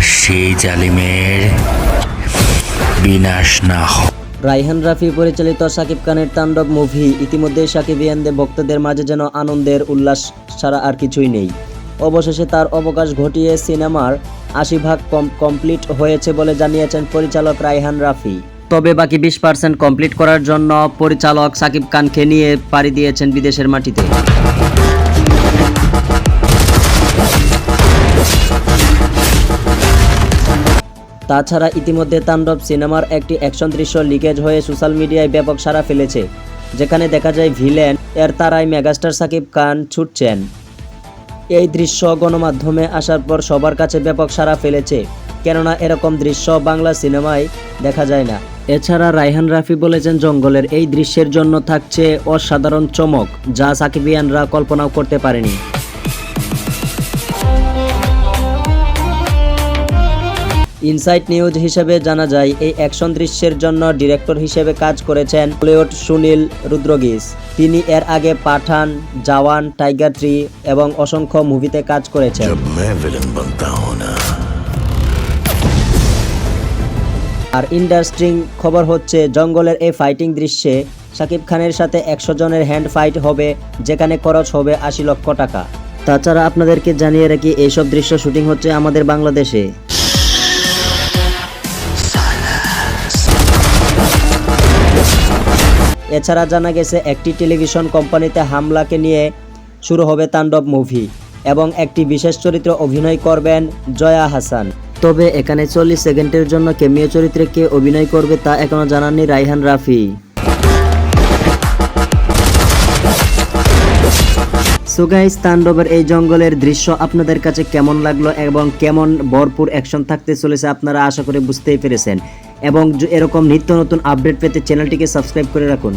সেই জালিমের বিনাশ না হয় রাইহান রাফি পরিচালিত শাকিব খানের তাণ্ডব মুভি, ইতিমধ্যে সাকিবিয়ানদের ভক্তদের মাঝে যেন আনন্দের উল্লাস ছাড়া আর কিছুই নেই। অবশেষে তার অবকাশ ঘটিয়ে সিনেমার আশি ভাগ কম কমপ্লিট হয়েছে বলে জানিয়েছেন পরিচালক রাইহান রাফি। তবে বাকি বিশ পার্সেন্ট কমপ্লিট করার জন্য পরিচালক সাকিব খানকে নিয়ে পাড়ি দিয়েছেন বিদেশের মাটিতে। তাছাড়া ইতিমধ্যে তাণ্ডব সিনেমার একটি অ্যাকশন দৃশ্য লিকেজ হয়ে সোশ্যাল মিডিয়ায় ব্যাপক সাড়া ফেলেছে, যেখানে দেখা যায় ভিলেন এর তারাই মেগাস্টার সাকিব খান ছুটছেন। এই দৃশ্য গণমাধ্যমে আসার পর সবার কাছে ব্যাপক সাড়া ফেলেছে, কেননা এরকম দৃশ্য বাংলা সিনেমায় দেখা যায় না। এছাড়া রায়হান রাফি বলেছেন, জঙ্গলের এই দৃশ্যের জন্য থাকছে অসাধারণ চমক, যা সাকিবিয়ানরা কল্পনাও করতে পারেনি। ইনসাইট নিউজ হিসেবে জানা যায় এই অ্যাকশন দৃশ্যের জন্য ডিরেক্টর হিসেবে কাজ করেছেন প্লেয়ট সুনীল রুদ্রগিস তিনি এর আগে পাঠান জাওয়ান টাইগার ট্রি এবং অসংখ্য মুভিতে কাজ করেছেন। আর ইন্ডাস্ট্রিং খবর হচ্ছে জঙ্গলের এই ফাইটিং দৃশ্যে শাকিব খানের সাথে একশো জনের হ্যান্ড ফাইট হবে যেখানে খরচ হবে আশি লক্ষ টাকা। তাছাড়া আপনাদেরকে জানিয়ে রাখি এইসব দৃশ্য শুটিং হচ্ছে আমাদের বাংলাদেশে। এছাড়া জানা গেছে, একটি টেলিভিশন কোম্পানিতে হামলাকে নিয়ে শুরু হবে তাণ্ডব মুভি এবং একটি বিশেষ চরিত্রে অভিনয় করবেন জয়া হাসান। তবে এখানে চল্লিশ সেকেন্ডের জন্য কেমিও চরিত্রে কে অভিনয় করবে তা এখনও জানাননি রাইহান রাফি। সুগাইস তাণ্ডবের এই জঙ্গলের দৃশ্য আপনাদের কাছে কেমন লাগল এবং কেমন ভরপুর অ্যাকশন থাকতে চলেছে আপনারা আশা করে বুঝতেই পেরেছেন। এবং এরকম নিত্য নতুন আপডেট পেতে চ্যানেলটিকে সাবস্ক্রাইব করে রাখুন।